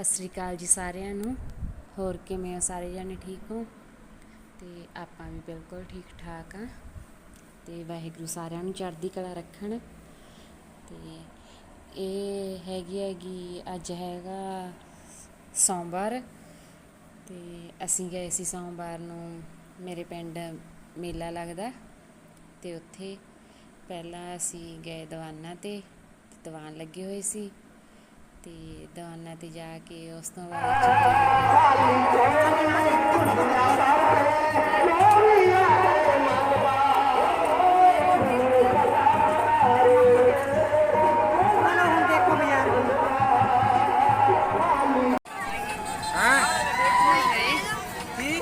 ਸਤਿ ਸ੍ਰੀ ਅਕਾਲ ਜੀ ਸਾਰਿਆਂ ਨੂੰ। ਹੋਰ ਕਿਵੇਂ ਹੋ? ਸਾਰੇ ਜਾਣੇ ਠੀਕ ਹੋ? ਤੇ ਆਪਾਂ ਵੀ ਬਿਲਕੁਲ ਠੀਕ ਠਾਕ ਆ। ਤੇ ਵਾਹਿਗੁਰੂ ਸਾਰਿਆਂ ਨੂੰ ਚੜ੍ਹਦੀ ਕਲਾ ਰੱਖਣ। ਤੇ ਇਹ ਹੈਗੀ ਹੈਗੀ, ਅੱਜ ਹੈਗਾ ਸੋਮਵਾਰ। ਤੇ ਅਸੀਂ ਗਏ ਸੀ ਸੋਮਵਾਰ ਨੂੰ, ਮੇਰੇ ਪਿੰਡ ਮੇਲਾ ਲੱਗਦਾ। ਤੇ ਉੱਥੇ ਪਹਿਲਾਂ ਅਸੀਂ ਗਏ ਦੀਵਾਨਾਂ ਤੇ ਤੇ ਦੀਵਾਨ ਲੱਗੇ ਹੋਏ ਸੀ। ਤੇ ਦੀਵਾਨਾਂ ਤੇ ਜਾ ਕੇ ਉਸ ਤੋਂ ਬਾਅਦ ਚ ਚਲੋ ਹੁਣ ਦੇਖੋ ਬਾਜ਼ਾਰ ਕੀ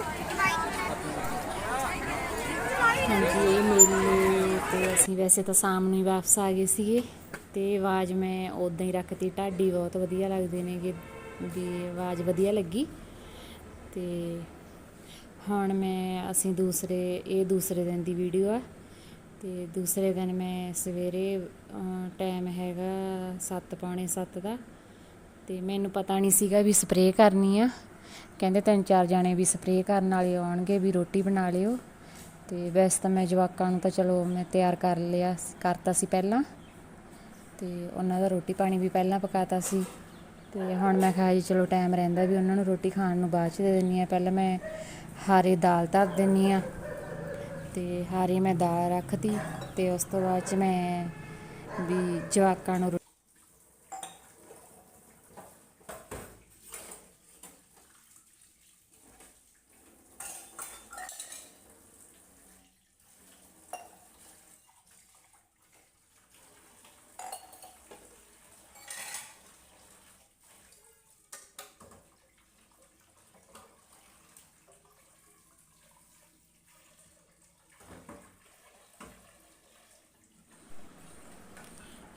ਹਾਂਜੀ ਇਹ ਮੇਲੇ ਤੇ ਅਸੀਂ ਵੈਸੇ ਤਾਂ ਸ਼ਾਮ ਨੂੰ ਹੀ ਵਾਪਸ ਆ ਗਏ ਸੀਗੇ ਤੇ ਆਵਾਜ਼ ਮੈਂ ਉਦਾਂ ਹੀ ਰੱਖਤੀ, ਢਾਡੀ ਬਹੁਤ ਵਧੀਆ ਲੱਗਦੇ ਨੇਗੇ, ਵੀ ਆਵਾਜ਼ ਵਧੀਆ ਲੱਗੀ। ਤੇ ਹੁਣ ਮੈਂ, ਅਸੀਂ ਦੂਸਰੇ, ਇਹ ਦੂਸਰੇ ਦਿਨ ਦੀ ਵੀਡੀਓ ਆ। ਤੇ ਦੂਸਰੇ ਦਿਨ ਮੈਂ ਸਵੇਰੇ ਟਾਈਮ ਹੈਗਾ 7 ਪੌਣੇ 7 ਦਾ। ਤੇ ਮੈਨੂੰ ਪਤਾ ਨਹੀਂ ਸੀਗਾ ਵੀ ਸਪਰੇਅ ਕਰਨੀ ਆ। ਕਹਿੰਦੇ ਤਿੰਨ ਚਾਰ ਜਾਣੇ ਵੀ ਸਪਰੇਅ ਕਰਨ ਵਾਲੇ ਆਉਣਗੇ, ਵੀ ਰੋਟੀ ਬਣਾ ਲਿਓ। ਤੇ ਵੈਸੇ ਤਾਂ ਮੈਂ ਜਵਾਕਾਂ ਨੂੰ ਤਾਂ ਚਲੋ ਮੈਂ ਤਿਆਰ ਕਰ ਲਿਆ, ਕਰਤਾ ਸੀ ਪਹਿਲਾਂ। ਤੇ ਉਹਨਾਂ ਦਾ ਰੋਟੀ ਪਾਣੀ ਵੀ ਪਹਿਲਾਂ ਪਕਾਤਾ ਸੀ। ਤੇ ਹੁਣ ਮੈਂ ਕਿਹਾ ਜੀ ਚਲੋ ਟਾਈਮ ਰਹਿੰਦਾ ਵੀ ਉਹਨਾਂ ਨੂੰ ਰੋਟੀ ਖਾਣ ਨੂੰ ਬਾਅਦ ਚ ਦੇ ਦਿੰਨੀ ਆ ਪਹਿਲਾਂ ਮੈਂ ਹਾਰੇ ਦਾਲ ਧਰ ਦਿੰਨੀ ਆ ਤੇ ਹਾਰੇ ਮੈਂ ਦਾਲ ਰੱਖਤੀ ਤੇ ਉਸ ਤੋਂ ਬਾਅਦ ਚ ਮੈਂ ਵੀ ਜਵਾਕਾਂ ਨੂੰ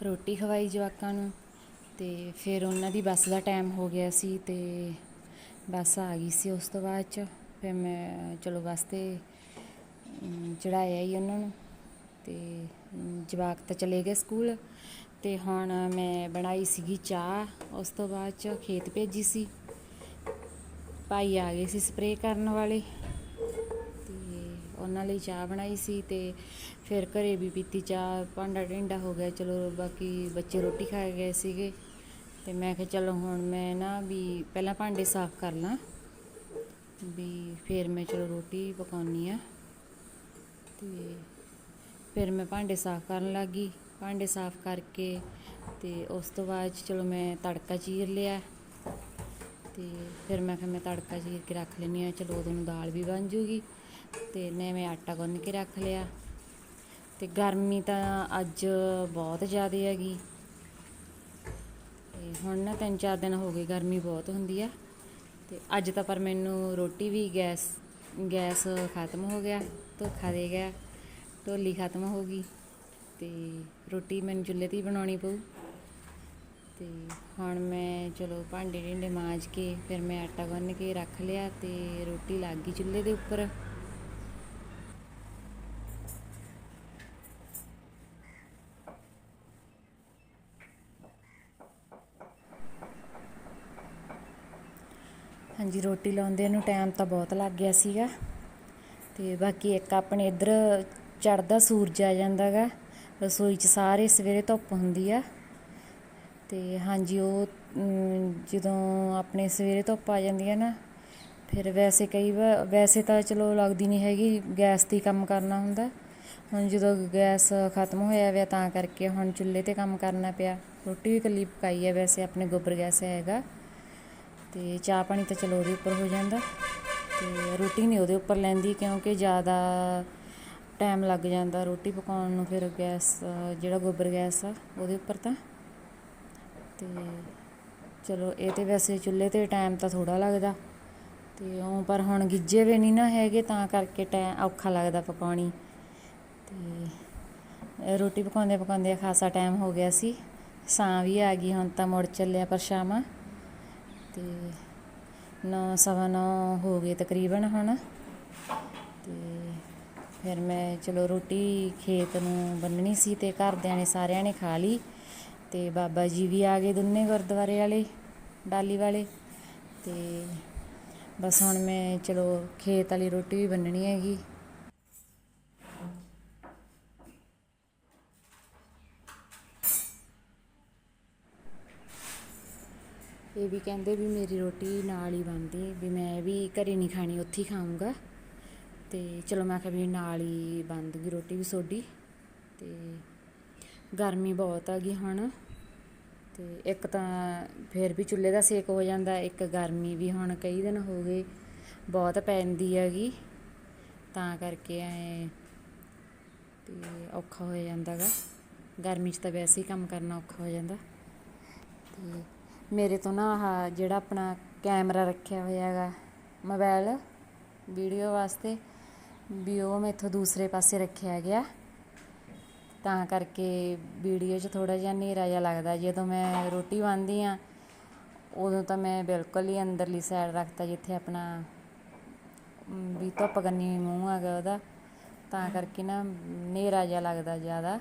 ਰੋਟੀ ਖਵਾਈ ਜਵਾਕਾਂ ਨੂੰ ਤੇ ਫਿਰ ਉਹਨਾਂ ਦੀ ਬੱਸ ਦਾ ਟਾਈਮ ਹੋ ਗਿਆ ਸੀ ਤੇ ਬੱਸ ਆ ਗਈ ਸੀ ਉਸ ਤੋਂ ਬਾਅਦ ਚ। ਫਿਰ ਮੈਂ ਚਲੋ ਬੱਸ ਤੇ ਅਮ, ਚੜਾਇਆ ਹੀ ਉਹਨਾਂ ਨੂੰ ਤੇ ਜਵਾਕ ਤਾਂ ਚਲੇ ਗਏ ਸਕੂਲ ਤੇ ਹੁਣ ਮੈਂ ਬਣਾਈ ਸੀਗੀ ਚਾਹ। ਉਸ ਤੋਂ ਬਾਅਦ ਚ ਖੇਤ ਭੇਜੀ ਸੀ। ਭਾਈ ਆ ਗਏ ਸੀ ਸਪਰੇਅ ਕਰਨ ਵਾਲੇ। ਉਹਨਾਂ ਲਈ ਚਾਹ ਬਣਾਈ ਸੀ ਤੇ ਫਿਰ ਘਰੇ ਵੀ ਪੀਤੀ ਚਾਹ, ਭਾਂਡਾ ਢਿੰਡਾ ਹੋ ਗਿਆ, ਚਲੋ ਬਾਕੀ ਬੱਚੇ ਰੋਟੀ ਖਾ ਗਏ ਸੀਗੇ। ਤੇ ਮੈਂ ਕਿਹਾ ਚਲੋ ਹੁਣ ਮੈਂ ਨਾ ਵੀ ਪਹਿਲਾਂ ਭਾਂਡੇ ਸਾਫ਼ ਕਰ ਲਾਂ, ਵੀ ਫਿਰ ਮੈਂ ਚਲੋ ਰੋਟੀ ਪਕਾਉਣੀ ਆ। ਤੇ ਫਿਰ ਮੈਂ ਭਾਂਡੇ ਸਾਫ਼ ਕਰਨ ਲੱਗੀ, ਭਾਂਡੇ ਸਾਫ਼ ਕਰਕੇ ਤੇ ਉਸ ਤੋਂ ਬਾਅਦ 'ਚ ਚਲੋ ਮੈਂ ਤੜਕਾ ਚੀਰ ਲਿਆ। ਤੇ ਫਿਰ ਮੈਂ ਕਿਹਾ ਮੈਂ ਤੜਕਾ ਚੀਰ ਕੇ ਰੱਖ ਲੈਂਦੀ ਆ ਚਲੋ ਉਦੋਂ ਨੂੰ ਦਾਲ ਵੀ ਬਣ ਜੂਗੀ। ਤੇ ਨੇ ਮੈਂ ਆਟਾ ਗੁੰਨ ਕੇ ਰੱਖ ਲਿਆ। ਤੇ ਗਰਮੀ ਤਾਂ ਅੱਜ ਬਹੁਤ ਜ਼ਿਆਦਾ ਹੈਗੀ। ਤੇ ਹੁਣ ਨਾ ਤਿੰਨ ਚਾਰ ਦਿਨ ਹੋ ਗਏ ਗਰਮੀ ਬਹੁਤ ਹੁੰਦੀ ਆ। ਤੇ ਅੱਜ ਤਾਂ ਪਰ ਮੈਨੂੰ ਰੋਟੀ ਵੀ ਗੈਸ ਗੈਸ ਖਤਮ ਹੋ ਗਿਆ, ਧੋਖਾ ਦੇ ਗਿਆ ਢੋਲੀ ਖਤਮ ਹੋ ਗਈ। ਤੇ ਰੋਟੀ ਮੈਨੂੰ ਚੁੱਲ੍ਹੇ ਤੇ ਹੀ ਬਣਾਉਣੀ ਪਊ। ਤੇ ਹੁਣ ਮੈਂ ਚਲੋ ਭਾਂਡੇ ਢਿੰਡੇ ਮਾਂਜ ਕੇ ਫਿਰ ਮੈਂ ਆਟਾ ਗੁੰਨ ਕੇ ਰੱਖ ਲਿਆ ਤੇ ਰੋਟੀ ਲੱਗ ਗਈ ਚੁੱਲ੍ਹੇ ਦੇ ਉੱਪਰ। ਹਾਂਜੀ, ਰੋਟੀ ਲਾਉਂਦੇ ਨੂੰ ਟਾਈਮ ਤਾਂ ਬਹੁਤ ਲੱਗ ਗਿਆ ਸੀਗਾ। ਤੇ ਬਾਕੀ ਇੱਕ ਆਪਣੇ ਇੱਧਰ ਚੜਦਾ ਸੂਰਜ ਆ ਜਾਂਦਾਗਾ। ਰਸੋਈ 'ਚ ਸਾਰੇ ਸਵੇਰੇ ਧੁੱਪ ਹੁੰਦੀ ਆ। ਤੇ ਹਾਂਜੀ, ਉਹ ਜਦੋਂ ਆਪਣੇ ਸਵੇਰੇ ਧੁੱਪ ਆ ਜਾਂਦੀ ਹੈ ਨਾ, ਫਿਰ ਵੈਸੇ ਕਈ ਵਾਰ ਵੈਸੇ ਤਾਂ ਚਲੋ ਲੱਗਦੀ ਨਹੀਂ ਹੈਗੀ ਗੈਸ ਤੇ ਕੰਮ ਕਰਨਾ ਹੁੰਦਾ। ਹੁਣ ਜਦੋਂ ਗੈਸ ਖਤਮ ਹੋਇਆ ਵਿਆ ਤਾਂ ਕਰਕੇ ਹੁਣ ਚੁੱਲ੍ਹੇ ਤੇ ਕੰਮ ਕਰਨਾ ਪਿਆ। ਰੋਟੀ ਵੀ ਇਕੱਲੀ ਪਕਾਈ ਹੈ ਵੈਸੇ, ਆਪਣੇ ਗੋਬਰ ਗੈਸ ਹੈਗਾ। ਅਤੇ ਚਾਹ ਪਾਣੀ ਤਾਂ ਚਲੋ ਉਹਦੇ ਉੱਪਰ ਹੋ ਜਾਂਦਾ ਅਤੇ ਰੋਟੀ ਨਹੀਂ ਉਹਦੇ ਉੱਪਰ ਲੈਂਦੀ ਕਿਉਂਕਿ ਜ਼ਿਆਦਾ ਟਾਈਮ ਲੱਗ ਜਾਂਦਾ ਰੋਟੀ ਪਕਾਉਣ ਨੂੰ, ਫਿਰ ਗੈਸ, ਜਿਹੜਾ ਗੋਬਰ ਗੈਸ ਆ, ਉਹਦੇ ਉੱਪਰ ਤਾਂ। ਤੇ ਚਲੋ ਇਹ ਤੇ ਵੈਸੇ ਚੁੱਲ੍ਹੇ ਤੇ ਟਾਈਮ ਤਾਂ ਥੋੜਾ ਲੱਗਦਾ ਤੇ ਉਹ ਪਰ ਹੁਣ ਗਿੱਜੇ ਵੀ ਨਹੀਂ ਨਾ ਹੈਗੇ ਤਾਂ ਕਰਕੇ ਟਾਈਮ ਔਖਾ ਲੱਗਦਾ ਪਕਾਉਣੀ। ਤੇ ਰੋਟੀ ਪਕਾਉਂਦੇ ਪਕਾਉਂਦੇ ਖਾਸਾ ਟਾਈਮ ਹੋ ਗਿਆ ਸੀ। ਸਾਂ ਵੀ ਆ ਗਈ, ਹੁਣ ਤਾਂ ਮੁੜ ਚੱਲਿਆ ਪਰਛਾਵਾਂ ਤੇ ਨੌ ਸਵਾ ਨੌ ਹੋ ਗਏ ਤਕਰੀਬਨ ਹੁਣ। ਅਤੇ ਫਿਰ ਮੈਂ ਚਲੋ ਰੋਟੀ ਖੇਤ ਨੂੰ ਬੰਨਣੀ ਸੀ ਅਤੇ ਘਰਦਿਆਂ ਨੇ ਸਾਰਿਆਂ ਨੇ ਖਾ ਲਈ ਅਤੇ ਬਾਬਾ ਜੀ ਵੀ ਆ ਗਏ ਦੋਨੇ ਗੁਰਦੁਆਰੇ ਵਾਲੇ, ਡਾਲੀ ਵਾਲੇ। ਅਤੇ ਬਸ ਹੁਣ ਮੈਂ ਚਲੋ ਖੇਤ ਵਾਲੀ ਰੋਟੀ ਵੀ ਬੰਨਣੀ ਹੈਗੀ। ਇਹ ਵੀ ਕਹਿੰਦੇ ਵੀ ਮੇਰੀ ਰੋਟੀ ਨਾਲ ਹੀ ਬਣਦੀ, ਵੀ ਮੈਂ ਵੀ ਘਰੇ ਨਹੀਂ ਖਾਣੀ, ਉੱਥੇ ਹੀ ਖਾਊਂਗਾ। ਤੇ ਚਲੋ ਮੈਂ ਕਿਹਾ ਵੀ ਨਾਲ ਹੀ ਬਣ ਦੂਗੀ ਰੋਟੀ ਵੀ ਸੋਡੀ। ਤੇ ਗਰਮੀ ਬਹੁਤ ਆ ਗਈ ਹੁਣ। ਤੇ ਇੱਕ ਤਾਂ ਫਿਰ ਵੀ ਚੁੱਲ੍ਹੇ ਦਾ ਸੇਕ ਹੋ ਜਾਂਦਾ, ਇੱਕ ਗਰਮੀ ਵੀ ਹੁਣ ਕਈ ਦਿਨ ਹੋ ਗਏ ਬਹੁਤ ਪੈਂਦੀ ਹੈਗੀ। ਤਾਂ ਕਰਕੇ ਐ ਤੇ ਔਖਾ ਹੋ ਜਾਂਦਾ ਗਾ। ਗਰਮੀ 'ਚ ਤਾਂ ਵੈਸੇ ਹੀ ਕੰਮ ਕਰਨਾ ਔਖਾ ਹੋ ਜਾਂਦਾ। ਤੇ ਮੇਰੇ ਤੋਂ ਨਾ ਆਹ ਜਿਹੜਾ ਆਪਣਾ ਕੈਮਰਾ ਰੱਖਿਆ ਹੋਇਆ ਹੈਗਾ, ਮੋਬਾਇਲ, ਵੀਡੀਓ ਵਾਸਤੇ, ਵੀ ਉਹ ਮੈਥੋਂ ਦੂਸਰੇ ਪਾਸੇ ਰੱਖਿਆ ਗਿਆ। ਤਾਂ ਕਰਕੇ ਵੀਡੀਓ 'ਚ ਥੋੜਾ ਜਿਹਾ ਹਨੇਰਾ ਜਿਹਾ ਲੱਗਦਾ। ਜਦੋਂ ਮੈਂ ਰੋਟੀ ਬਣਦੀ ਆ ਉਦੋਂ ਤਾਂ ਮੈਂ ਬਿਲਕੁਲ ਹੀ ਅੰਦਰਲੀ ਸਾਈਡ ਰੱਖਤਾ, ਜਿੱਥੇ ਆਪਣਾ ਵੀ ਧੁੱਪ ਕੰਨੀ ਮੂੰਹ ਹੈਗਾ ਉਹਦਾ। ਤਾਂ ਕਰਕੇ ਨਾ ਹਨੇਰਾ ਜਿਹਾ ਲੱਗਦਾ ਜ਼ਿਆਦਾ।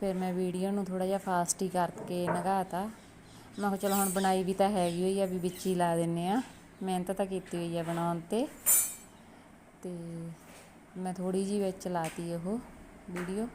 ਫਿਰ ਮੈਂ ਵੀਡੀਓ ਨੂੰ ਥੋੜਾ ਜਿਹਾ ਫਾਸਟ ਹੀ ਕਰਕੇ ਨਗਾਤਾ। ਮੈਂ ਕਿਹਾ ਚਲੋ ਹੁਣ ਬਣਾਈ ਵੀ ਤਾਂ ਹੈਗੀ ਹੋਈ ਆ, ਵੀ ਵਿੱਚ ਹੀ ਲਾ ਦਿੰਨੇ ਆ। ਮਿਹਨਤ ਤਾਂ ਕੀਤੀ ਹੋਈ ਆ ਬਣਾਉਣ ਤੇ। ਤੇ ਮੈਂ ਥੋੜੀ ਜੀ ਵਿੱਚ ਲਾਤੀ ਉਹ ਵੀਡੀਓ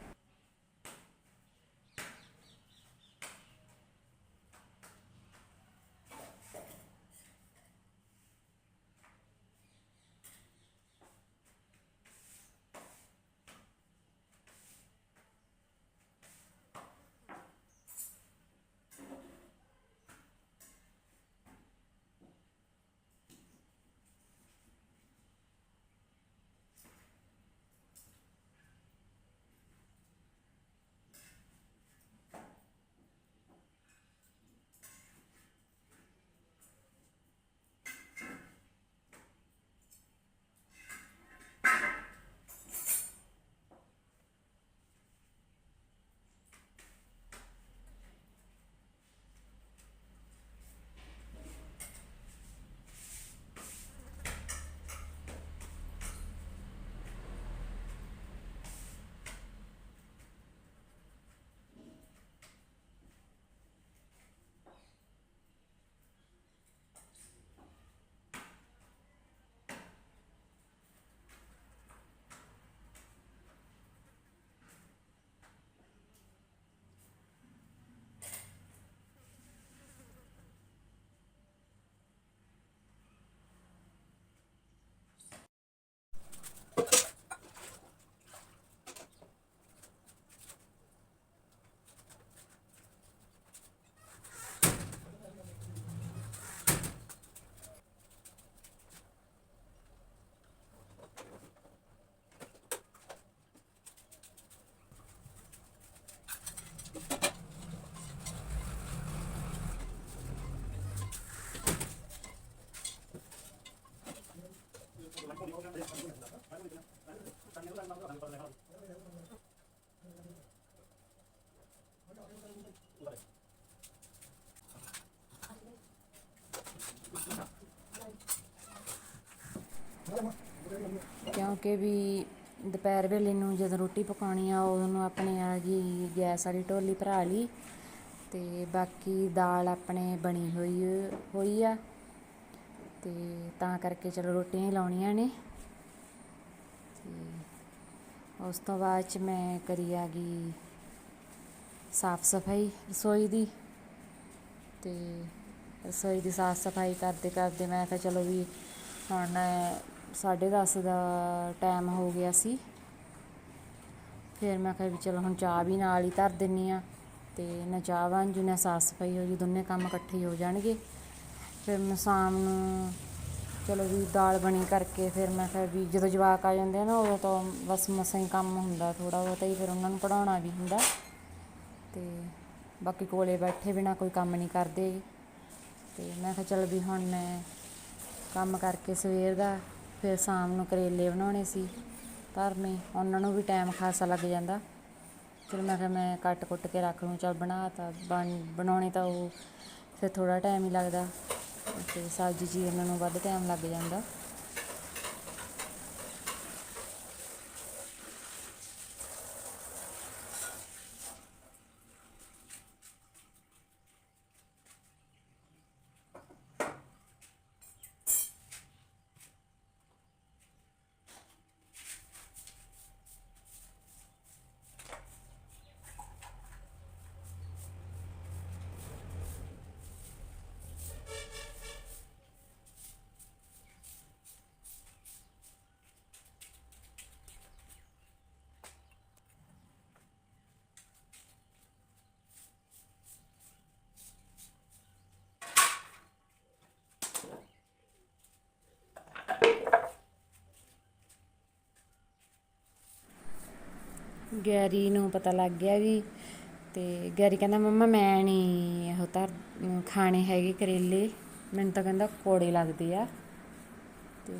ਕਿਉਂਕਿ ਵੀ ਦੁਪਹਿਰ ਵੇਲੇ ਨੂੰ ਜਦੋਂ ਰੋਟੀ ਪਕਾਉਣੀ ਆ, ਉਦੋਂ ਨੂੰ ਆਪਣੇ ਆ ਗਈ ਗੈਸ ਵਾਲੀ ਢੋਲੀ ਭਰਾ ਲਈ ਅਤੇ ਬਾਕੀ ਦਾਲ ਆਪਣੇ ਬਣੀ ਹੋਈ ਹੋਈ ਆ ਅਤੇ ਤਾਂ ਕਰਕੇ ਚਲੋ ਰੋਟੀਆਂ ਹੀ ਲਾਉਣੀਆਂ ਨੇ। ਤੇ ਉਸ ਤੋਂ ਬਾਅਦ ਚ ਮੈਂ ਕਰੀ ਆ ਗਈ ਸਾਫ਼ ਸਫ਼ਾਈ ਰਸੋਈ ਦੀ। ਤੇ ਰਸੋਈ ਦੀ ਸਾਫ਼ ਸਫ਼ਾਈ ਕਰਦੇ ਕਰਦੇ ਮੈਂ ਕਿਹਾ ਚਲੋ ਵੀ ਹੁਣ 10:30 ਦਾ ਟਾਈਮ ਹੋ ਗਿਆ ਸੀ। ਫਿਰ ਮੈਂ ਕਿਹਾ ਵੀ ਚਲੋ ਹੁਣ ਚਾਹ ਵੀ ਨਾਲ ਹੀ ਧਰ ਦਿੰਨੀ ਆ ਤੇ ਨਾ ਚਾਹ ਬਣ ਜੂ, ਨਾ ਸਾਫ਼ ਸਫ਼ਾਈ ਹੋ ਜੂ, ਦੋਨੇ ਕੰਮ ਇਕੱਠੇ ਹੋ ਜਾਣਗੇ। ਫਿਰ ਮੈਂ ਸ਼ਾਮ ਨੂੰ ਚਲੋ ਵੀ ਦਾਲ ਬਣੀ ਕਰਕੇ ਫਿਰ ਮੈਂ ਕਿਹਾ ਵੀ ਜਦੋਂ ਜਵਾਕ ਆ ਜਾਂਦੇ ਆ ਨਾ ਉਦੋਂ ਤਾਂ ਬਸ ਮਸਾਂ ਹੀ ਕੰਮ ਹੁੰਦਾ ਥੋੜਾ ਬਹੁਤਾ ਹੀ, ਫਿਰ ਉਹਨਾਂ ਨੂੰ ਪੜਾਉਣਾ ਵੀ ਹੁੰਦਾ। ਤੇ ਬਾਕੀ ਕੋਲੇ ਬੈਠੇ ਬਿਨਾ ਕੋਈ ਕੰਮ ਨਹੀਂ ਕਰਦੇ। ਤੇ ਮੈਂ ਕਿਹਾ ਚਲ ਵੀ ਹੁਣ ਮੈਂ ਕੰਮ ਕਰਕੇ ਸਵੇਰ ਦਾ ਫਿਰ ਸ਼ਾਮ ਨੂੰ ਕਰੇਲੇ ਬਣਾਉਣੇ ਸੀ ਧਰਨੇ, ਉਹਨਾਂ ਨੂੰ ਵੀ ਟਾਈਮ ਖਾਸਾ ਲੱਗ ਜਾਂਦਾ। ਫਿਰ ਮੈਂ ਕਿਹਾ ਮੈਂ ਕੱਟ ਕੁੱਟ ਕੇ ਰੱਖ ਲੂੰ ਚਲ ਬਣਾ ਤਾ, ਬਣ, ਬਣਾਉਣੇ ਤਾਂ ਉਹ ਫਿਰ ਥੋੜਾ ਟਾਈਮ ਹੀ ਲੱਗਦਾ। ਤੇ ਸਬਜ਼ੀ ਜੀ ਉਹਨਾਂ ਨੂੰ ਵੱਧ ਟਾਈਮ ਲੱਗ ਜਾਂਦਾ। ਗੈਰੀ ਨੂੰ ਪਤਾ ਲੱਗ ਗਿਆ ਵੀ ਤੇ ਗੈਰੀ ਕਹਿੰਦਾ, ਮੰਮਾ, ਮੈਂ ਨਹੀਂ ਇਹੋ ਤਾਂ ਖਾਣੇ ਹੈਗੇ ਕਰੇਲੇ। ਮੈਨੂੰ ਤਾਂ ਕਹਿੰਦਾ ਕੋੜੇ ਲੱਗਦੇ ਆ। ਤੇ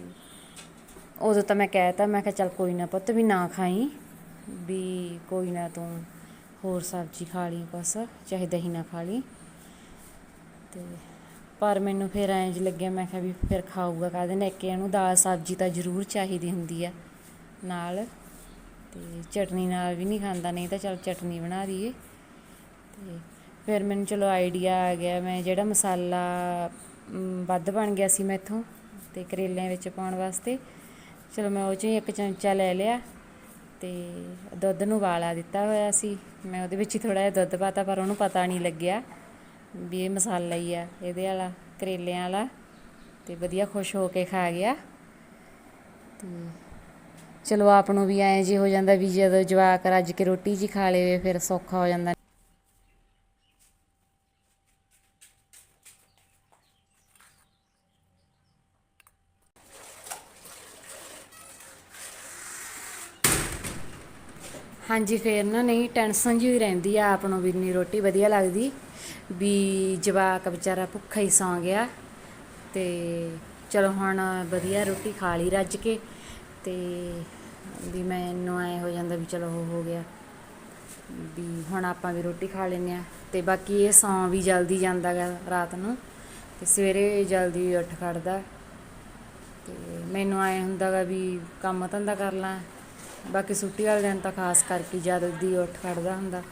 ਉਦੋਂ ਤਾਂ ਮੈਂ ਕਹਿਤਾ, ਮੈਂ ਕਿਹਾ, ਚੱਲ ਕੋਈ ਨਾ ਪੁੱਤ, ਵੀ ਨਾ ਖਾਈ, ਵੀ ਕੋਈ ਨਾ ਤੂੰ ਹੋਰ ਸਬਜ਼ੀ ਖਾ ਲਈ ਬਸ, ਚਾਹੇ ਦਹੀਂ ਨਾ ਖਾ ਲਈ। ਤੇ ਪਰ ਮੈਨੂੰ ਫਿਰ ਐਂ ਜਿਹਾ ਲੱਗਿਆ, ਮੈਂ ਕਿਹਾ ਵੀ ਫਿਰ ਖਾਊਗਾ ਕਾਹਦੇ ਨੇ ਕਿ ਇਹਨੂੰ ਦਾਲ ਸਬਜ਼ੀ ਤਾਂ ਜ਼ਰੂਰ ਚਾਹੀਦੀ ਹੁੰਦੀ ਆ ਨਾਲ। ਤੇ ਚਟਨੀ ਨਾਲ ਵੀ ਨਹੀਂ ਖਾਂਦਾ, ਨਹੀਂ ਤਾਂ ਚਲ ਚਟਨੀ ਬਣਾ ਦਈਏ ਤੇ ਫਿਰ ਮੈਨੂੰ ਚਲੋ ਆਈਡੀਆ ਆ ਗਿਆ, ਮੈਂ ਜਿਹੜਾ ਮਸਾਲਾ ਵੱਧ ਬਣ ਗਿਆ ਸੀ ਮੈਥੋਂ ਤੇ ਕਰੇਲਿਆਂ ਵਿੱਚ ਪਾਉਣ ਵਾਸਤੇ, ਚਲੋ ਮੈਂ ਉਹ 'ਚੋਂ ਹੀ ਇੱਕ ਚਮਚਾ ਲੈ ਲਿਆ ਤੇ ਦੁੱਧ ਨੂੰ ਉਬਾਲਾ ਦਿੱਤਾ ਹੋਇਆ ਸੀ। ਮੈਂ ਉਹਦੇ ਵਿੱਚ ਹੀ ਥੋੜਾ ਜਿਹਾ ਦੁੱਧ ਪਾਤਾ, ਪਰ ਉਹਨੂੰ ਪਤਾ ਨਹੀਂ ਲੱਗਿਆ ਵੀ ਇਹ ਮਸਾਲਾ ਹੀ ਆ, ਇਹਦੇ ਵਾਲਾ, ਕਰੇਲਿਆਂ ਵਾਲਾ। ਤੇ ਵਧੀਆ ਖੁਸ਼ ਹੋ ਕੇ ਖਾ ਗਿਆ। ਤੇ ਚਲੋ ਆਪ ਨੂੰ ਵੀ ਐਂ ਜੀ ਹੋ ਜਾਂਦਾ ਵੀ ਜਦੋਂ ਜਵਾਕ ਰੱਜ ਕੇ ਰੋਟੀ ਜੀ ਖਾ ਲਵੇ, ਫਿਰ ਸੌਖਾ ਹੋ ਜਾਂਦਾ। ਹਾਂਜੀ, ਫੇਰ ਨਾ ਨਹੀਂ ਟੈਨਸ਼ਨ ਜਿਹੀ ਰਹਿੰਦੀ ਆ ਆਪ ਨੂੰ ਵੀ ਨਹੀਂ ਰੋਟੀ ਵਧੀਆ ਲੱਗਦੀ ਵੀ ਜਵਾਕ ਵਿਚਾਰਾ ਭੁੱਖਾ ਹੀ ਸੌਂ ਗਿਆ ਤੇ ਚਲੋ ਹੁਣ ਵਧੀਆ ਰੋਟੀ ਖਾ ਲਈ ਰੱਜ ਕੇ। ਅਤੇ ਵੀ ਮੈਨੂੰ ਐ ਹੋ ਜਾਂਦਾ ਵੀ ਚਲੋ ਉਹ ਹੋ ਗਿਆ। ਵੀ ਹੁਣ ਆਪਾਂ ਵੀ ਰੋਟੀ ਖਾ ਲੈਂਦੇ ਹਾਂ ਅਤੇ ਬਾਕੀ ਇਹ ਸੌਂ ਵੀ ਜਲਦੀ ਜਾਂਦਾ ਗਾ ਰਾਤ ਨੂੰ ਅਤੇ ਸਵੇਰੇ ਜਲਦੀ ਉੱਠ ਖੜਦਾ। ਅਤੇ ਮੈਨੂੰ ਐਂ ਹੁੰਦਾ ਗਾ ਵੀ ਕੰਮ ਧੰਦਾ ਕਰ ਲਾਂ। ਬਾਕੀ ਛੁੱਟੀ ਵਾਲੇ ਦਿਨ ਤਾਂ ਖਾਸ ਕਰਕੇ ਜਲਦੀ ਉੱਠ ਖੜਦਾ ਹੁੰਦਾ।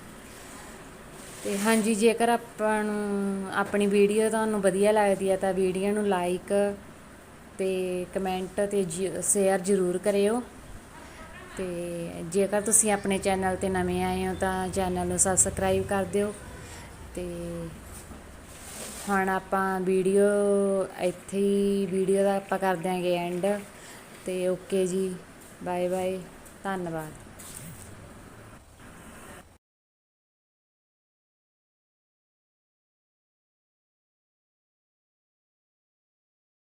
ਤੇ ਹਾਂਜੀ, ਜੇਕਰ ਆਪਾਂ ਨੂੰ ਆਪਣੀ ਵੀਡੀਓ ਤੁਹਾਨੂੰ ਵਧੀਆ ਲੱਗਦੀ ਹੈ ਤਾਂ ਵੀਡੀਓ ਨੂੰ ਲਾਈਕ ਤੇ ਕਮੈਂਟ ਜ, ਸ਼ੇਅਰ ਜ਼ਰੂਰ ਕਰਿਓ। ਅਤੇ ਜੇਕਰ ਤੁਸੀਂ ਆਪਣੇ ਚੈਨਲ ਤੇ ਨਵੇਂ ਆਏ ਹੋ ਤਾਂ ਚੈਨਲ ਨੂੰ ਸਬਸਕ੍ਰਾਈਬ ਕਰ ਦਿਓ। ਅਤੇ ਹੁਣ ਆਪਾਂ ਵੀਡੀਓ, ਇੱਥੇ ਹੀ ਵੀਡੀਓ ਦਾ ਆਪਾਂ ਕਰ ਦਿਆਂਗੇ ਐਂਡ ਅਤੇ ਓਕੇ ਜੀ ਬਾਏ ਬਾਏ ਧੰਨਵਾਦ।